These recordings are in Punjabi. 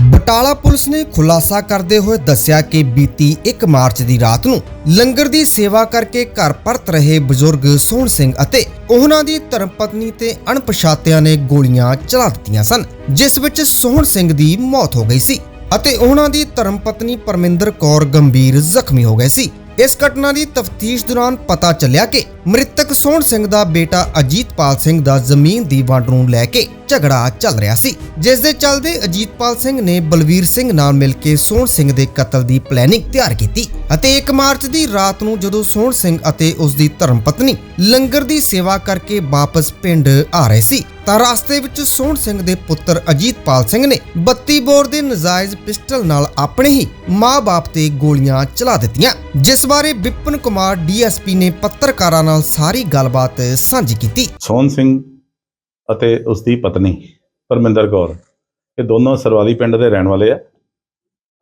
ਬਟਾਲਾ ਪੁਲਿਸ ਨੇ ਖੁਲਾਸਾ ਕਰਦੇ ਹੋਏ ਦੱਸਿਆ ਕਿ ਬੀਤੀ 1 ਮਾਰਚ ਦੀ ਰਾਤ ਨੂੰ ਲੰਗਰ ਦੀ ਸੇਵਾ ਕਰਕੇ ਘਰ ਪਰਤ ਰਹੇ ਬਜ਼ੁਰਗ ਸੋਹਣ ਸਿੰਘ ਅਤੇ ਉਹਨਾਂ ਦੀ ਧਰਮਪਤਨੀ ਤੇ ਅਣਪਛਾਤਿਆਂ ਨੇ ਗੋਲੀਆਂ ਚਲਾ ਦਿੱਤੀਆਂ ਸਨ, ਜਿਸ ਵਿੱਚ ਸੋਹਣ ਸਿੰਘ ਦੀ ਮੌਤ ਹੋ ਗਈ ਸੀ ਅਤੇ ਉਹਨਾਂ ਦੀ ਧਰਮਪਤਨੀ ਪਰਮਿੰਦਰ ਕੌਰ ਗੰਭੀਰ ਜ਼ਖਮੀ ਹੋ ਗਏ ਸੀ। ਇਸ ਘਟਨਾ ਦੀ ਤਫਤੀਸ਼ ਦੌਰਾਨ ਪਤਾ ਚੱਲਿਆ ਕਿ ਮ੍ਰਿਤਕ ਸੋਹਣ ਸਿੰਘ ਦਾ ਬੇਟਾ ਅਜੀਤਪਾਲ ਸਿੰਘ ਦਾ ਜ਼ਮੀਨ ਦੀ ਵੰਡ ਨੂੰ ਲੈ ਕੇ ਝਗੜਾ ਚੱਲ ਰਿਹਾ ਸੀ, ਜਿਸ ਦੇ ਚੱਲਦੇ ਅਜੀਤਪਾਲ ਸਿੰਘ ਨੇ ਬਲਵੀਰ ਸਿੰਘ ਨਾਲ ਮਿਲ ਕੇ ਸੋਹਣ ਸਿੰਘ ਦੇ ਕਤਲ ਦੀ ਪਲੈਨਿੰਗ ਤਿਆਰ ਕੀਤੀ ਅਤੇ 1 ਮਾਰਚ ਦੀ ਰਾਤ ਨੂੰ ਜਦੋਂ ਸੋਹਣ ਸਿੰਘ ਅਤੇ ਉਸ ਦੀ ਧਰਮਪਤਨੀ ਲੰਗਰ ਦੀ ਸੇਵਾ ਕਰਕੇ ਵਾਪਸ ਪਿੰਡ ਆ ਰਹੇ ਸੀ ਤਾਂ ਰਸਤੇ ਵਿੱਚ ਸੋਹਣ ਸਿੰਘ ਦੇ ਪੁੱਤਰ ਅਜੀਤਪਾਲ ਸਿੰਘ ਨੇ 32 ਬੋਰ ਦੇ ਨਜਾਇਜ਼ ਪਿਸਟਲ ਨਾਲ ਆਪਣੇ ਹੀ ਮਾਂ-ਬਾਪ ਤੇ ਗੋਲੀਆਂ ਚਲਾ ਦਿੱਤੀਆਂ, ਜਿਸ ਬਾਰੇ ਵਿਪਨ ਕੁਮਾਰ ਡੀਐਸਪੀ ਨੇ ਪੱਤਰਕਾਰਾਂ ਨਾਲ ਸਾਰੀ ਗੱਲਬਾਤ ਸਾਂਝੀ ਕੀਤੀ। ਸੋਹਣ ਸਿੰਘ ਅਤੇ ਉਸ ਦੀ ਪਤਨੀ ਪਰਮਿੰਦਰ ਕੌਰ, ਇਹ ਦੋਨੋਂ ਸਰਵਾਲੀ ਪਿੰਡ ਦੇ ਰਹਿਣ ਵਾਲੇ ਆ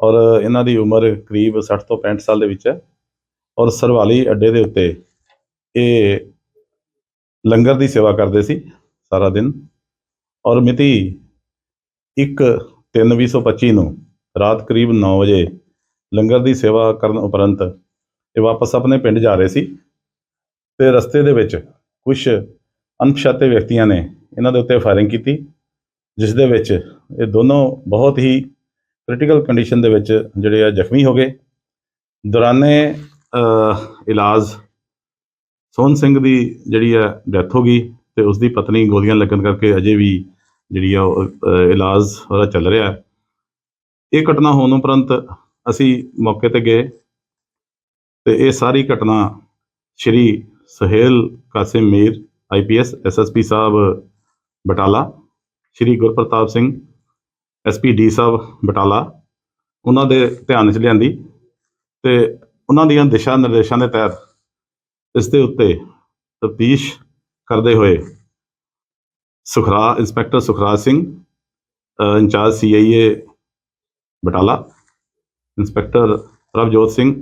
ਔਰ ਇਹਨਾਂ ਦੀ ਉਮਰ ਕਰੀਬ 60 ਤੋਂ 65 ਸਾਲ ਦੇ ਵਿੱਚ ਹੈ ਔਰ ਸਰਵਾਲੀ ਅੱਡੇ ਦੇ ਉੱਤੇ ਇਹ ਲੰਗਰ ਦੀ ਸੇਵਾ ਕਰਦੇ ਸੀ। ਸਾਰਾ ਦਿਨ। ਔਰ ਮਿਤੀ 1/3/2025 ਨੂੰ ਰਾਤ ਕਰੀਬ 9 ਵਜੇ ਲੰਗਰ ਦੀ ਸੇਵਾ ਕਰਨ ਉਪਰੰਤ ਇਹ ਵਾਪਸ ਆਪਣੇ ਪਿੰਡ ਜਾ ਰਹੇ ਸੀ। ਤੇ ਰਸਤੇ ਦੇ ਵਿੱਚ ਕੁਝ ਅਣਪਛਾਤੇ ਵਿਅਕਤੀਆਂ ਨੇ ਇਹਨਾਂ ਦੇ ਉੱਤੇ ਫਾਇਰਿੰਗ ਕੀਤੀ, ਜਿਸ ਦੇ ਵਿੱਚ ਇਹ ਦੋਨੋਂ ਬਹੁਤ ਹੀ ਕ੍ਰਿਟੀਕਲ ਕੰਡੀਸ਼ਨ ਦੇ ਵਿੱਚ ਜਿਹੜੇ ਆ ਜ਼ਖਮੀ ਹੋ ਗਏ। ਦੌਰਾਨੇ ਇਲਾਜ ਸੋਹਣ ਸਿੰਘ ਦੀ ਜਿਹੜੀ ਹੈ ਡੈਥ ਹੋ ਗਈ। ਤੇ ਉਸ ਦੀ ਪਤਨੀ ਗੋਲੀਆਂ ਲੱਗਣ ਕਰਕੇ ਅਜੇ ਵੀ ਜਿਹੜੀ ਆ ਉਹ, ਇਲਾਜ ਉਹਦਾ ਚੱਲ ਰਿਹਾ ਹੈ। ਇਹ ਘਟਨਾ ਹੋਣ ਉਪਰੰਤ ਅਸੀਂ ਮੌਕੇ ਤੇ ਗਏ ਤੇ ਇਹ ਸਾਰੀ ਘਟਨਾ Shri Suhail Qasim Mir IPS SSP sahib Batala Shri Gurpartap Singh SP D sahib Batala ਉਹਨਾਂ ਦੇ ਧਿਆਨ 'ਚ ਲਿਆਂਦੀ ਤੇ ਉਹਨਾਂ ਦੀਆਂ ਦਿਸ਼ਾ ਨਿਰਦੇਸ਼ਾਂ ਦੇ ਤਹਿਤ ਇਸ ਦੇ ਉੱਤੇ ਤਫਤੀਸ਼ ਕਰਦੇ ਹੋਏ ਸੁਖਰਾ ਇੰਸਪੈਕਟਰ ਸੁਖਰਾਜ ਸਿੰਘ ਅ, incharge CIA Batala inspector Prabhjot Singh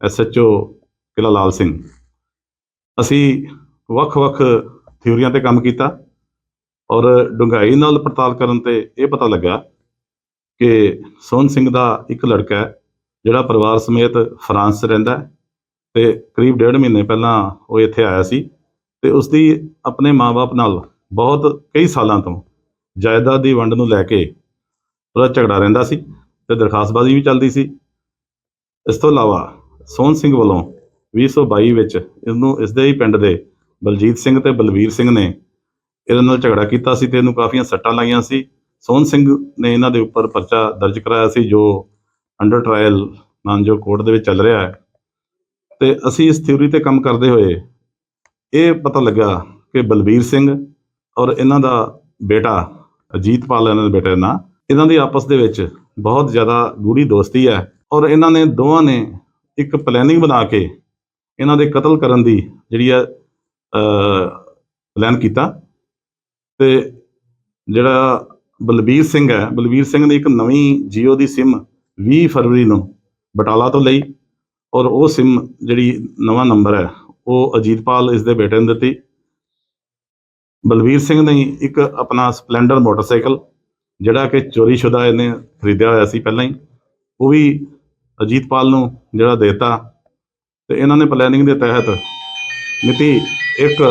SHO Qila Lal Singh. ਅਸੀਂ ਵੱਖ-ਵੱਖ ਥਿਊਰੀਆਂ ਤੇ ਕੰਮ ਕੀਤਾ ਔਰ ਡੂੰਘਾਈ ਨਾਲ ਪੜਤਾਲ ਕਰਨ ਤੇ ਇਹ ਪਤਾ ਲੱਗਾ ਕਿ ਸੋਹਣ ਸਿੰਘ ਦਾ ਇੱਕ ਲੜਕਾ ਹੈ ਜਿਹੜਾ ਪਰਿਵਾਰ ਸਮੇਤ ਫਰਾਂਸ 'ਚ ਰਹਿੰਦਾ ਹੈ ਤੇ ਕਰੀਬ ਡੇਢ ਮਹੀਨੇ ਪਹਿਲਾਂ ਉਹ ਇੱਥੇ ਆਇਆ ਸੀ। ਤੇ ਉਸ ਦੀ ਆਪਣੇ ਮਾਪੇ ਨਾਲ ਬਹੁਤ ਕਈ ਸਾਲਾਂ ਤੋਂ ਜਾਇਦਾਦ ਦੀ ਵੰਡ ਨੂੰ ਲੈ ਕੇ ਉਹਦਾ ਝਗੜਾ ਰਹਿੰਦਾ ਸੀ ਤੇ ਦਰਖਾਸਤਬਾਜ਼ੀ ਵੀ ਚੱਲਦੀ ਸੀ। ਇਸ ਤੋਂ ਇਲਾਵਾ ਸੋਹਣ ਸਿੰਘ ਵੱਲੋਂ 2022 ਵਿੱਚ ਇਹਨੂੰ ਇਸ ਦੇ ਹੀ ਪਿੰਡ ਦੇ ਬਲਜੀਤ ਸਿੰਘ ਤੇ ਬਲਵੀਰ ਸਿੰਘ ਨੇ ਇਹਦੇ ਨਾਲ ਝਗੜਾ ਕੀਤਾ ਸੀ ਤੇ ਇਹਨੂੰ ਕਾਫੀਆਂ ਸੱਟਾਂ ਲਾਈਆਂ ਸੀ। ਸੋਹਣ ਸਿੰਘ ਨੇ ਇਹਨਾਂ ਦੇ ਉੱਪਰ ਪਰਚਾ ਦਰਜ ਕਰਾਇਆ ਸੀ ਜੋ ਅੰਡਰ ਟ੍ਰਾਇਲ ਮਾਨਜੋ ਕੋਰਟ ਦੇ ਵਿੱਚ ਚੱਲ ਰਿਹਾ ਹੈ। ਤੇ ਅਸੀਂ ਇਸ ਥਿਊਰੀ ਤੇ ਕੰਮ ਕਰਦੇ ਹੋਏ ਇਹ ਪਤਾ ਲੱਗਾ ਕਿ ਬਲਬੀਰ ਸਿੰਘ ਔਰ ਇਹਨਾਂ ਦਾ ਬੇਟਾ ਅਜੀਤਪਾਲ ਇਹਨਾਂ ਦੇ ਬੇਟੇ ਦਾ ਨਾਂ, ਇਹਨਾਂ ਦੀ ਆਪਸ ਦੇ ਵਿੱਚ ਬਹੁਤ ਜ਼ਿਆਦਾ ਗੂੜੀ ਦੋਸਤੀ ਹੈ ਔਰ ਇਹਨਾਂ ਨੇ ਦੋਵਾਂ ਨੇ ਇੱਕ ਪਲੈਨਿੰਗ ਬਣਾ ਕੇ ਇਹਨਾਂ ਦੇ ਕਤਲ ਕਰਨ ਦੀ ਜਿਹੜੀ ਹੈ ਪਲਾਨ ਕੀਤਾ ਤੇ ਜਿਹੜਾ ਬਲਬੀਰ ਸਿੰਘ ਹੈ ਬਲਬੀਰ ਸਿੰਘ ਨੇ ਇੱਕ ਨਵੀਂ ਜੀਓ ਦੀ SIM 20 ਫਰਵਰੀ ਨੂੰ ਬਟਾਲਾ ਤੋਂ ਲਈ ਔਰ ਉਹ SIM ਜਿਹੜੀ ਨਵਾਂ ਨੰਬਰ ਹੈ ਉਹ ਅਜੀਤਪਾਲ ਇਸ ਦੇ ਬੇਟੇ ਨੂੰ ਦਿੱਤੀ। ਬਲਬੀਰ ਸਿੰਘ ਨੇ ਇੱਕ ਆਪਣਾ ਸਪਲੈਂਡਰ ਮੋਟਰਸਾਈਕਲ, ਜਿਹੜਾ ਕਿ ਚੋਰੀशुदा ਇਹਨੇ ਖਰੀਦਿਆ ਹੋਇਆ ਸੀ ਪਹਿਲਾਂ ਹੀ, ਉਹ ਵੀ ਅਜੀਤਪਾਲ ਨੂੰ ਜਿਹੜਾ ਦਿੱਤਾ ਤੇ ਇਹਨਾਂ ਨੇ ਪਲੈਨਿੰਗ ਦੇ ਤਹਿਤ ਮਿਤੀ 1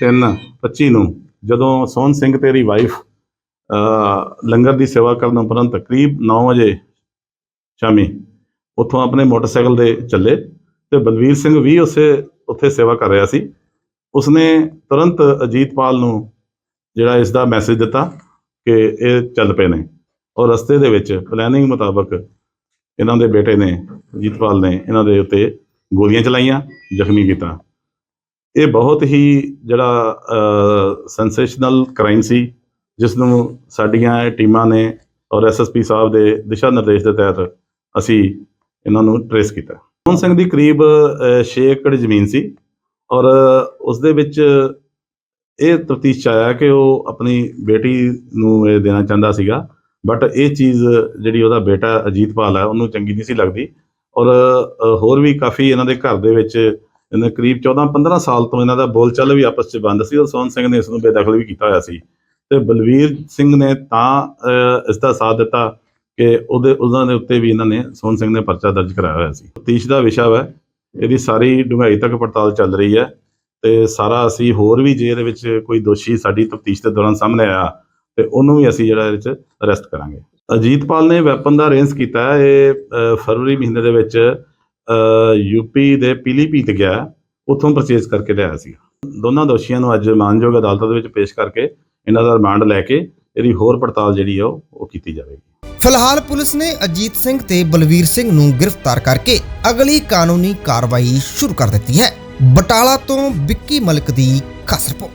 3 25 ਨੂੰ ਜਦੋਂ ਸੋਹਣ ਸਿੰਘ ਤੇਰੀ ਵਾਈਫ ਲੰਗਰ ਦੀ ਸੇਵਾ ਕਰਨ ਉਪਰੰਤ ਕਰੀਬ 9 ਵਜੇ ਸ਼ਾਮੀ ਉੱਥੋਂ ਆਪਣੇ ਮੋਟਰਸਾਈਕਲ ਦੇ ਚੱਲੇ ਤੇ ਬਲਵੀਰ ਸਿੰਘ ਵੀ ਉਸੇ ਉੱਥੇ ਸੇਵਾ ਕਰ ਰਿਹਾ ਸੀ। ਉਸਨੇ ਤੁਰੰਤ ਅਜੀਤਪਾਲ ਨੂੰ ਜਿਹੜਾ ਇਸ ਦਾ ਮੈਸੇਜ ਦਿੱਤਾ ਕਿ ਇਹ ਚੱਲ ਪਏ ਨੇ ਔਰ ਰਸਤੇ ਦੇ ਵਿੱਚ ਪਲੈਨਿੰਗ ਮੁਤਾਬਕ ਇਹਨਾਂ ਦੇ ਬੇਟੇ ਨੇ, ਅਜੀਤਪਾਲ ਨੇ ਇਹਨਾਂ ਦੇ ਉੱਤੇ ਗੋਲੀਆਂ ਚਲਾਈਆਂ, ਜ਼ਖਮੀ ਕੀਤਾ। ਇਹ ਬਹੁਤ ਹੀ ਜਿਹੜਾ ਸੈਂਸੇਸ਼ਨਲ ਕ੍ਰਾਈਮ ਸੀ ਜਿਸ ਨੂੰ ਸਾਡੀਆਂ ਟੀਮਾਂ ਨੇ ਔਰ ਐਸਐਸਪੀ ਸਾਹਿਬ ਦੇ ਦਿਸ਼ਾ ਨਿਰਦੇਸ਼ ਦੇ ਤਹਿਤ ਅਸੀਂ ਇਹਨਾਂ ਨੂੰ ਟਰੇਸ ਕੀਤਾ। ਮੋਹਨ ਸਿੰਘ ਦੀ ਕਰੀਬ 6 ਏਕੜ ਜ਼ਮੀਨ ਸੀ ਔਰ ਉਸ ਦੇ ਵਿੱਚ ਇਹ ਤਫਤੀਸ਼ ਚ ਆਇਆ ਕਿ ਉਹ ਆਪਣੀ ਬੇਟੀ ਨੂੰ ਇਹ ਦੇਣਾ ਚਾਹੁੰਦਾ ਸੀਗਾ ਬਟ ਇਹ ਚੀਜ਼ ਜਿਹੜੀ ਉਹਦਾ ਬੇਟਾ ਅਜੀਤਪਾਲ ਹੈ ਉਹਨੂੰ ਚੰਗੀ ਨਹੀਂ ਸੀ ਲੱਗਦੀ ਔਰ ਹੋਰ ਵੀ ਕਾਫੀ ਇਹਨਾਂ ਦੇ ਘਰ ਦੇ ਵਿੱਚ ਇਹਨਾਂ ਕਰੀਬ 14 15 ਸਾਲ ਤੋਂ ਇਹਨਾਂ ਦਾ ਬੋਲਚਾਲ ਵੀ ਆਪਸ 'ਚ ਬੰਦ ਸੀ ਔਰ ਸੋਹਨ ਸਿੰਘ ਨੇ ਇਸ ਨੂੰ ਬੇਦਖਲ ਵੀ ਕੀਤਾ ਹੋਇਆ ਸੀ। ਤੇ ਬਲਵੀਰ ਸਿੰਘ ਨੇ ਤਾਂ ਅ, ਇਸ ਦਾ ਸਾਥ ਦਿੱਤਾ ਕਿ ਉਹਦੇ, ਉਹਨਾਂ ਦੇ ਉੱਤੇ ਵੀ ਇਹਨਾਂ ਨੇ, ਸੋਹਣ ਸਿੰਘ ਨੇ ਪਰਚਾ ਦਰਜ ਕਰਾਇਆ ਹੋਇਆ ਸੀ। ਤੀਸ਼ ਦਾ ਵਿਸ਼ਾ ਹੈ ਇਹਦੀ ਸਾਰੀ ਡੂੰਘਾਈ ਤੱਕ ਪੜਤਾਲ ਚੱਲ ਰਹੀ ਹੈ ਤੇ ਸਾਰਾ ਅਸੀਂ ਹੋਰ ਵੀ ਜੇ ਇਹਦੇ ਵਿੱਚ ਕੋਈ ਦੋਸ਼ੀ ਸਾਡੀ ਤਫਤੀਸ਼ ਦੇ ਦੌਰਾਨ ਸਾਹਮਣੇ ਆਇਆ, ਤੇ ਉਹਨੂੰ ਵੀ ਅਸੀਂ ਜਿਹੜਾ ਇਹਦੇ ਵਿੱਚ ਅਰੈਸਟ ਕਰਾਂਗੇ। ਅਜੀਤਪਾਲ ਨੇ ਵੈਪਨ ਦਾ ਅਰੇਂਜ ਕੀਤਾ, ਇਹ ਫਰਵਰੀ ਮਹੀਨੇ ਦੇ ਵਿੱਚ ਯੂਪੀ ਦੇ ਪੀਲੀਭੀਤ ਗਿਆ, ਉੱਥੋਂ ਪਰਚੇਸ ਕਰਕੇ ਲਿਆਇਆ ਸੀ ਦੋਨਾਂ ਦੋਸ਼ੀਆਂ ਨੂੰ ਅੱਜ ਮਾਨਯੋਗ ਅਦਾਲਤ ਦੇ ਵਿੱਚ ਪੇਸ਼ ਕਰਕੇ ਇਹਨਾਂ ਦਾ ਰਿਮਾਂਡ ਲੈ ਕੇ ਇਹਦੀ ਹੋਰ ਪੜਤਾਲ ਜਿਹੜੀ ਆ ਉਹ ਉਹ ਕੀਤੀ ਜਾਵੇਗੀ। ਫਿਲਹਾਲ ਪੁਲਿਸ ਨੇ ਅਜੀਤ ਸਿੰਘ ਤੇ ਬਲਵੀਰ ਸਿੰਘ ਨੂੰ ਗ੍ਰਿਫਤਾਰ ਕਰਕੇ ਅਗਲੀ ਕਾਨੂੰਨੀ ਕਾਰਵਾਈ ਸ਼ੁਰੂ ਕਰ ਦਿੱਤੀ ਹੈ। ਬਟਾਲਾ ਤੋਂ ਵਿੱਕੀ ਮਲਕ ਦੀ ਖਾਸ ਰਿਪੋਰਟ।